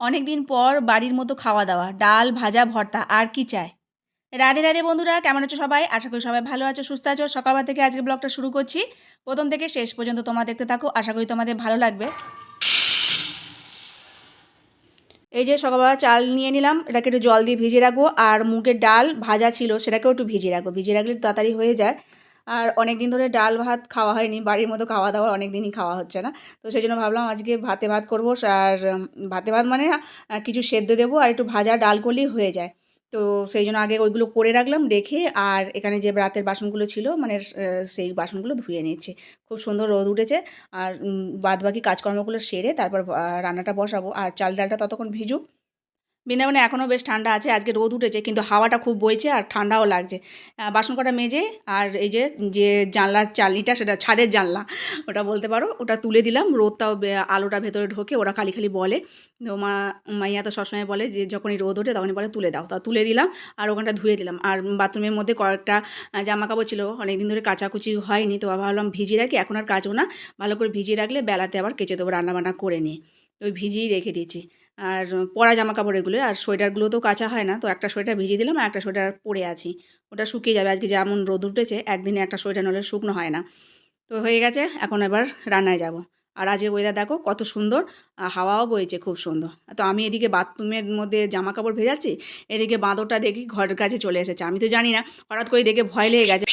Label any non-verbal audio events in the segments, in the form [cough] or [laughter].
অনেক দিন পর বাড়ির মতো খাওয়া দাওয়া, ডাল, ভাজা, ভর্তা, আর কি চাই? রাধে রাধে বন্ধুরা, কেমন আছো সবাই? আশা করি সবাই ভালো আছো, সুস্থ আছো। সকালবেলা থেকে আজকে ব্লগটা শুরু করছি। প্রথম থেকে শেষ পর্যন্ত তোমরা দেখতে থাকো, আশা করি তোমাদের ভালো লাগবে। এই যে সকালবেলা চাল নিয়ে নিলাম, এটাকে একটু জল দিয়ে ভিজিয়ে রাখব। আর মুগের ডাল ভাজা ছিল, সেটাকেও একটু ভিজিয়ে রাখব। ভিজিয়ে রাখলে তাড়াতাড়ি হয়ে যায়। আর অনেক দিন ধরে ডাল ভাত খাওয়া হয়নি, বাড়ির মতো খাওয়া দাওয়া অনেক দিনই খাওয়া হচ্ছে না। তো সেই জন্য ভাবলাম আজকে ভাতে ভাত করব আর ভাতে ভাত মানে কিছু সেদ্ধ দেবো আর একটু ভাজা ডাল করলেই হয়ে যায়। তো সেই জন্য আগে ওইগুলো করে রাখলাম, রেখে আর এখানে যে রাতের বাসনগুলো ছিল মানে সেই বাসনগুলো ধুয়ে নিচ্ছি। খুব সুন্দর রোদ উঠেছে আর বাদ বাকি কাজকর্মগুলো সেরে তারপর রান্নাটা বসাবো। আর চাল ডালটা ততক্ষণ ভিজুক বৃন্দাবনে এখনও বেশ ঠান্ডা আছে, আজকে রোদ উঠেছে, কিন্তু হাওয়াটা খুব বইছে আর ঠান্ডাও লাগছে। বাসন কটা মেজে আর এই যে যে জানলার চালিটা সেটা ছাদের জানলা, ওটা বলতে পারো, ওটা তুলে দিলাম, রোদটাও আলোটা ভেতরে ঢোকে, ওরা খালি খালি বলে। তো মা, মাইয়া তো সবসময় বলে যে, যখনই রোদ ওঠে তখনই বলে, তুলে দাও। তা তুলে দিলাম আর ওখানটা ধুয়ে দিলাম। আর বাথরুমের মধ্যে কয়েকটা জামা কাপড় ছিল অনেক দিন ধরে কাচাকুচি হয়নি, তো ভাবলাম ভিজিয়ে রাখি, এখন আর কাচবো না। ভালো করে ভিজিয়ে রাখলে বেলাতে আবার কেচে দেবো রান্নাবান্না করে নিয়ে। ওই ভিজিয়েই রেখে দিয়েছি। আর পরা জামা কাপড় এগুলো আর সোয়েটারগুলো তো কাঁচা হয় না, তো একটা সোয়েটার ভিজিয়ে দিলাম আর একটা সোয়েটার পরে আছি। ওটা শুকিয়ে যাবে, আজকে যেমন রোদ উঠেছে, একদিনে একটা সোয়েটার নলে শুকনো হয় না। তো হয়ে গেছে, এখন এবার রান্নায় যাব। আর আজকের ওয়েদার দেখো, কত সুন্দর হাওয়াও বইছে খুব সুন্দর। তো আমি এদিকে বাথরুমের মধ্যে জামা কাপড় ভেজাচ্ছি, এদিকে বাঁদরটা দেখি ঘরের কাছে চলে এসেছে। আমি তো জানি না, হঠাৎ করে দেখে ভয় লেগে গেছে।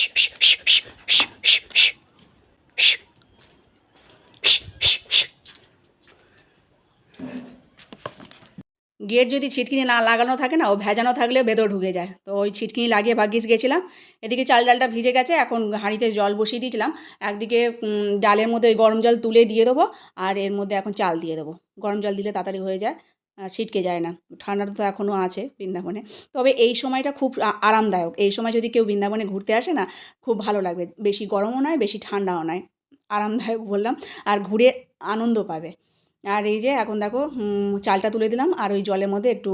গেট যদি ছিটকিনি না লাগানো থাকে না, ও ভেজানো থাকলে ভেতর ঢুকে যায়। তো ওই ছিটকিনি লাগিয়ে ভাগ্যিস গেছিলাম, এদিকে চাল ডালটা ভিজে গেছে, এখন হাঁড়িতে জল বসিয়ে দিয়েছিলাম। একদিকে ডালের মধ্যে ওই গরম জল তুলে দিয়ে দেবো, আর এর মধ্যে এখন চাল দিয়ে দেবো। গরম জল দিলে তাড়াতাড়ি হয়ে যায় ছিটকে যায় না। ঠান্ডাটা তো এখনও আছে বৃন্দাবনে। তবে এই সময়টা খুব আরামদায়ক। এই সময় যদি কেউ বৃন্দাবনে ঘুরতে আসে না, খুব ভালো লাগবে। বেশি গরমও নয়, বেশি ঠান্ডাও নয়। আরামদায়ক বললাম, আর ঘুরে আনন্দ পাবে। আর এই যে এখন দেখো চালটা তুলে দিলাম আর ওই জলের মধ্যে একটু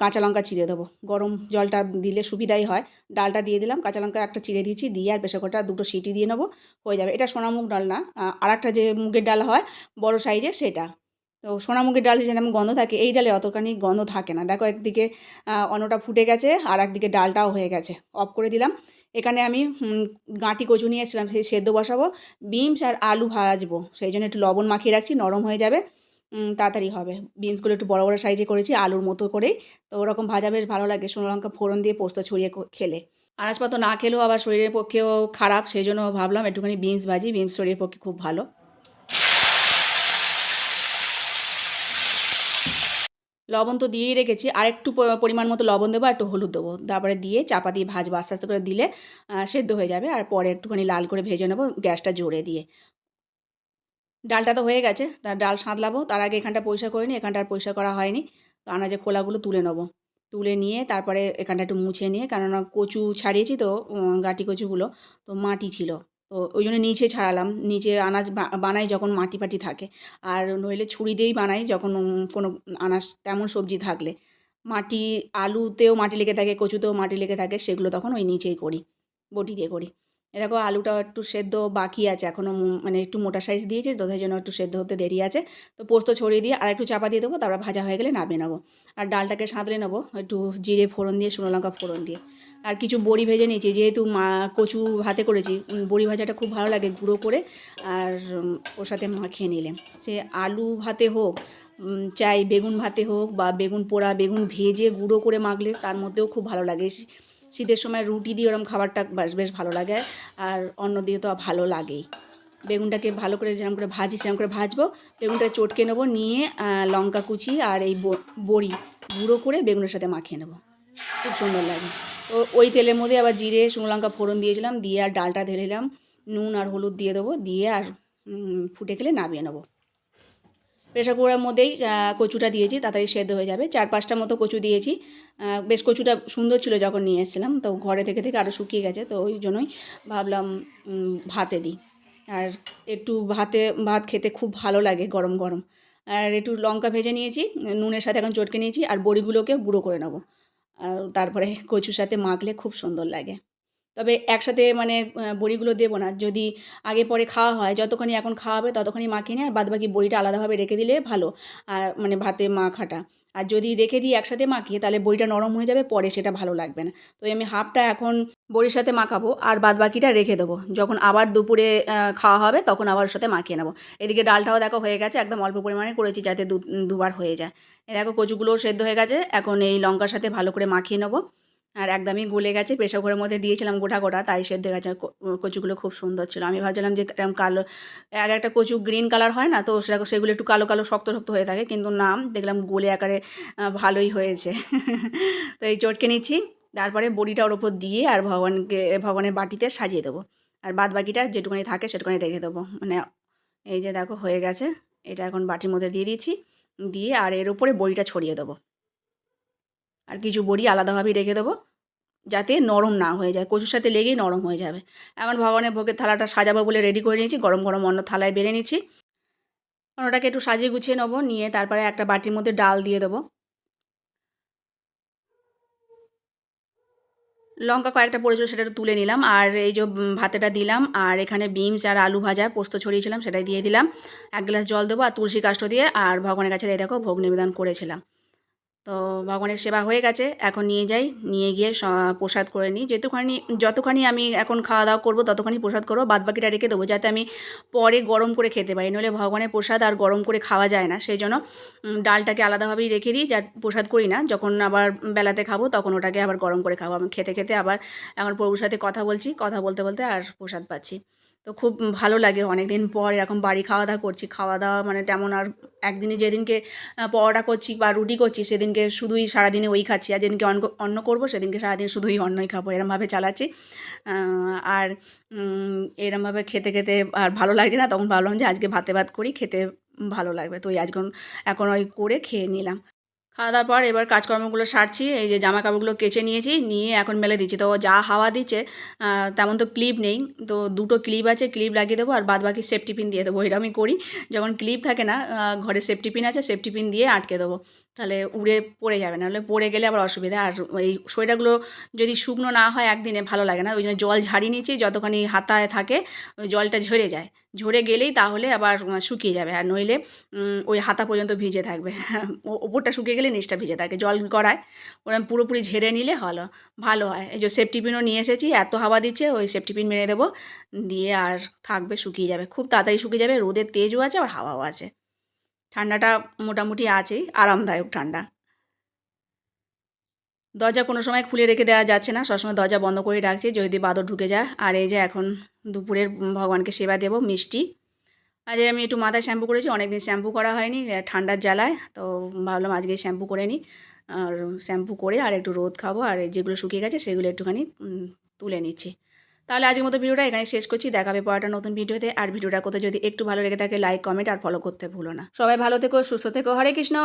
কাঁচা লঙ্কা চিড়ে দেবো। গরম জলটা দিলে সুবিধাই হয়। ডালটা দিয়ে দিলাম, কাঁচা লঙ্কা একটা চিড়ে দিয়েছি, দিয়ে আর প্রেশার কুকারটা দুটো সিটি দিয়ে নেব। হয়ে যাবে। এটা সোনামুগ ডাল না আর একটা যে মুগের ডাল হয়, বড় সাইজের সেটা। তো সোনামুগের ডালে যেরকম গন্ধ থাকে, এই ডালে অতখানি গন্ধ থাকে না। দেখো একদিকে অন্নটা ফুটে গেছে আর একদিকে ডালটাও হয়ে গেছে। অফ করে দিলাম। এখানে আমি গাঁটি কচু নিয়ে এসেছিলাম সেই সেদ্ধ বসাবো, বিনস আর আলু ভাজবো। সেই জন্য একটু লবণ মাখিয়ে রাখছি, নরম হয়ে যাবে। তাড়াতাড়ি হবে। বিনসগুলো একটু বড় বড় সাইজে করেছি, আলুর মতো করেই। তো ওরকম ভাজা বেশ ভালো লাগে, শুকনো লঙ্কা ফোড়ন দিয়ে পোস্ত ছড়িয়ে খেলে। আনাজপাত না খেলেও আবার শরীরের পক্ষেও খারাপ, সেই জন্য ভাবলাম একটুখানি বিনস ভাজি, বিনস শরীরের পক্ষে খুব ভালো। লবণ তো দিয়েই রেখেছি। আর একটু পরিমাণ মতো লবণ দেবো একটু হলুদ দেবো। তারপরে দিয়ে চাপা দিয়ে ভাজবো, আস্তে আস্তে করে দিলে সেদ্ধ হয়ে যাবে। আর পরে একটুখানি লাল করে ভেজে নেব, গ্যাসটা জোরে দিয়ে। ডালটা তো হয়ে গেছে তার ডাল সাঁতলাবো। তার আগে এখানটা পরিষ্কার করে নিই এখানটা আর পরিষ্কার করা হয়নি। তো আনাজের খোলাগুলো তুলে নেব। তুলে নিয়ে তারপরে এখানটা একটু মুছে নিয়ে, কেননা কচু ছাড়িয়েছি তো গাঁটি কচুগুলো, তো মাটি ছিল। তো ওই জন্য নিচে ছাড়ালাম। নিচে আনাজ বানাই যখন মাটি ফাটি থাকে। আর নইলে ছুরি দিয়েই বানাই যখন কোনো আনাজ, তেমন সবজি থাকলে। মাটি, আলুতেও মাটি লেগে থাকে, কচুতেও মাটি লেগে থাকে, সেগুলো তখন ওই নিচেই করি, বটি দিয়ে করি। এ দেখো আলুটা একটু সেদ্ধ বাকি আছে। এখনও মানে একটু মোটা সাইজ দিয়েছে, তো সেই জন্য একটু সেদ্ধ হতে দেরি আছে। তো পোস্ত ছড়িয়ে দিয়ে আর একটু চাপা দিয়ে দেবো, তারপর ভাজা হয়ে গেলে নামিয়ে নেব। আর ডালটাকে সাঁতলে নেব, একটু জিরে ফোড়ন দিয়ে, শুকনো লঙ্কা ফোড়ন দিয়ে। আর কিছু বড়ি ভেজে নিয়েছি, যেহেতু মা কচু ভাতে করেছি বড়ি ভাজাটা খুব ভালো লাগে গুঁড়ো করে, আর ওর সাথে মাখিয়ে নিলে। সে আলু ভাতে হোক চাই বেগুন ভাতে হোক বা বেগুন পোড়া, বেগুন ভেজে গুঁড়ো করে মাখলে তার মধ্যেও খুব ভালো লাগে। শীতের সময় রুটি দিয়ে ওরম খাবারটা বেশ বেশ ভালো লাগে, আর অন্য দিয়ে তো ভালো লাগেই। বেগুনটাকে ভালো করে যেরকম করে ভাজি সেরকম করে ভাজবো, বেগুনটা চটকে নেব, নিয়ে লঙ্কা কুচি আর এই বড়ি গুঁড়ো করে বেগুনের সাথে মাখিয়ে নেব। খুব সুন্দর লাগে। তো ওই তেলের মধ্যে আবার জিরে, শুকনো লঙ্কা ফোড়ন দিয়েছিলাম, দিয়ে আর ডালটা ঢেলে দিলাম। নুন আর হলুদ দিয়ে দেবো, দিয়ে আর ফুটে গেলে নামিয়ে নেব। প্রেশার কুকারের মধ্যেই কচুটা দিয়েছি, তাড়াতাড়ি সেদ্ধ হয়ে যাবে। চার পাঁচটা মতো কচু দিয়েছি। বেশ কচুটা সুন্দর ছিল যখন নিয়ে এসেছিলাম, তো ঘরে থেকে থেকে আরও শুকিয়ে গেছে, তো ওই জন্যই ভাবলাম ভাতে দিই। আর একটু ভাতে, ভাত খেতে খুব ভালো লাগে গরম গরম। আর একটু লঙ্কা ভেজে নিয়েছি, নুনের সাথে এখন চটকে নিয়েছি, আর বড়িগুলোকে গুঁড়ো করে নেব। আর তারপরে কচুর সাথে মাখলে খুব সুন্দর লাগে। তবে একসাথে মানে বড়িগুলো দেবো না। যদি আগে পরে খাওয়া হয় যতক্ষণই এখন খাওয়া হবে ততক্ষণই মাখিয়ে নিয়ে আর বাদ বাকি বড়িটা আলাদাভাবে রেখে দিলে ভালো। আর মানে ভাতে মাখাটা আর যদি রেখে দিই একসাথে মাখিয়ে তাহলে বড়িটা নরম হয়ে যাবে, পরে সেটা ভালো লাগবে না। তো আমি হাফটা এখন বড়ির সাথে মাখাবো আর বাদ বাকিটা রেখে দেবো। যখন আবার দুপুরে খাওয়া হবে, তখন আবার সাথে মাখিয়ে নেব। এদিকে ডালটাও দেখো হয়ে গেছে, একদম অল্প পরিমাণে করেছি যাতে দুবার হয়ে যায়। এ দেখো কচুগুলোও সেদ্ধ হয়ে গেছে, এখন এই লঙ্কার সাথে ভালো করে মাখিয়ে নেব। আর একদমই গলে গেছে প্রেশার কুকারের মধ্যে দিয়েছিলাম গোটা গোটা, তাই সেদ্ধ গেছে কচুগুলো খুব সুন্দর ছিল। আমি ভাবছিলাম যে এরকম কালো, এক একটা কচু গ্রিন কালার হয় না, তো সেটা, সেগুলো একটু কালো কালো শক্ত শক্ত হয়ে থাকে, কিন্তু না, দেখলাম গলে আকারে ভালোই হয়েছে। [laughs] তো এই চটকে নিচ্ছি, তারপরে বড়িটা ওর ওপর দিয়ে আর ভগবানকে, ভগবানের বাটিতে সাজিয়ে দেবো। আর বাদ বাকিটা যেটুকুনি থাকে সেটুকুনি রেখে দেবো। মানে এই যে দেখো হয়ে গেছে, এটা এখন বাটির মধ্যে দিয়ে দিচ্ছি, দিয়ে আর এর উপরে বড়িটা ছড়িয়ে দেবো। আর কিছু বড়ি আলাদাভাবেই রেখে দেবো। যাতে নরম না হয়ে যায়, কচুর সাথে লেগেই নরম হয়ে যাবে। এখন ভগবানের ভোগের থালাটা সাজাবো বলে রেডি করে নিয়েছি, গরম গরম অন্য থালায় বেড়ে নিচ্ছি। ওটাকে একটু সাজিয়ে গুছিয়ে নেব, নিয়ে তারপরে একটা বাটির মধ্যে ডাল দিয়ে দেবো। লঙ্কা কয়েকটা পড়েছিল সেটা তুলে নিলাম, আর এই যে ভাতেটা দিলাম, আর এখানে বিনস আর আলু ভাজা, পোস্ত ছড়িয়েছিলাম, সেটাই দিয়ে দিলাম। এক গ্লাস জল দেবো আর তুলসী কাষ্ঠ দিয়ে, আর ভগবানের কাছে দেখো ভোগ নিবেদন করেছিলাম। তো ভগবানের সেবা হয়ে গেছে, এখন নিয়ে যাই, নিয়ে গিয়ে প্রসাদ করে নিই। যেটুখানি, যতখানি আমি এখন খাওয়া দাওয়া করব, ততখানি প্রসাদ করব বাদ বাকিটা রেখে দেবো, যাতে আমি পরে গরম করে খেতে পারি। নইলে ভগবানের প্রসাদ আর গরম করে খাওয়া যায় না। সেই জন্য ডালটাকে আলাদাভাবেই রেখে দিই, যা, প্রসাদ করি না। যখন আবার বেলাতে খাব, তখন ওটাকে আবার গরম করে খাব। আমি খেতে খেতে আবার এখন প্রভুর সাথে কথা বলছি, কথা বলতে বলতে আর প্রসাদ পাচ্ছি। তো খুব ভালো লাগে অনেক দিন পর এরকম বাড়ি খাওয়া দাওয়া করছি। খাওয়া দাওয়া মানে তেমন আর একদিনে যেদিনকে পরোটা করছি বা রুটি করছি সেদিনকে শুধুই সারাদিনে ওই খাচ্ছি। আর যেদিনকে অন্ন অন্ন করব সেদিনকে সারাদিন শুধুই অন্নই খাব এরমভাবে চালাচ্ছি। আর এরমভাবে খেতে খেতে আর ভালো লাগছে না, তখন ভাবলাম যে আজকে ভাতে ভাত করি, খেতে ভালো লাগবে। তো ওই আজকে এখন ওই করে খেয়ে নিলাম। খাওয়া দাওয়ার পর এবার কাজকর্মগুলো সারছি, এই যে জামা কাপড়গুলো কেচে নিয়েছি, নিয়ে এখন মেলে দিচ্ছি। তো যা হাওয়া দিচ্ছে তেমন তো ক্লিপ নেই। তো দুটো ক্লিপ আছে, ক্লিপ লাগিয়ে দেবো আর বাদ বাকি সেফটি পিন দিয়ে দেবো। এটা আমি করি। যখন ক্লিপ থাকে না ঘরে সেফটি পিন আছে সেফটি পিন দিয়ে আটকে দেবো। তাহলে উড়ে পড়ে যাবে, নাহলে পড়ে গেলে আবার অসুবিধা। আর এই সোয়েটারগুলো যদি শুকনো না হয়, একদিনে ভালো লাগে না। ওই জন্য জল ঝাড়িয়ে নিচ্ছি, যতখানি হাতায় থাকে, ওই জলটা ঝরে যায়। ঝরে গেলেই তাহলে আবার শুকিয়ে যাবে। আর নইলে ওই হাতা পর্যন্ত ভিজে থাকবে। [laughs] ওপরটা শুকিয়ে গেলে নিচটা ভিজে থাকে। জল গড়ায়। ওরকম পুরোপুরি ঝেড়ে নিলে হলো ভালো হয়। এই যে সেফটি পিনও নিয়ে এসেছি, এত হাওয়া দিচ্ছে, ওই সেফটি পিন মেরে দেবো। দিয়ে আর থাকবে, শুকিয়ে যাবে। খুব তাড়াতাড়ি শুকিয়ে যাবে। রোদের তেজও আছে আর হাওয়াও আছে। ঠান্ডাটা মোটামুটি আছেই, আরামদায়ক ঠান্ডা। দরজা কোনো সময় খুলে রেখে দেওয়া যাচ্ছে না। সবসময় দরজা বন্ধ করে রাখছি, যদি বাদর ঢুকে যায়। আর এই যে এখন দুপুরের ভগবানকে সেবা দেবো, মিষ্টি। আজ আমি একটু মাথায় শ্যাম্পু করেছি, অনেকদিন শ্যাম্পু করা হয়নি ঠান্ডার জ্বালায়, তো ভাবলাম আজকে শ্যাম্পু করে নিই। আর শ্যাম্পু করে আর একটু রোদ খাব, আর যেগুলো শুকিয়ে গেছে সেগুলো একটুখানি তুলে নিচ্ছি। তাহলে আজকের মতো ভিডিওটা এখানে শেষ করছি দেখাবে পড়াটা নতুন ভিডিওতে। আর ভিডিওটা কোথাও যদি একটু ভালো লেগে থাকে, লাইক, কমেন্ট, আর ফলো করতে ভুলো না। সবাই ভালো থেকো, সুস্থ থেকো, হরে কৃষ্ণ!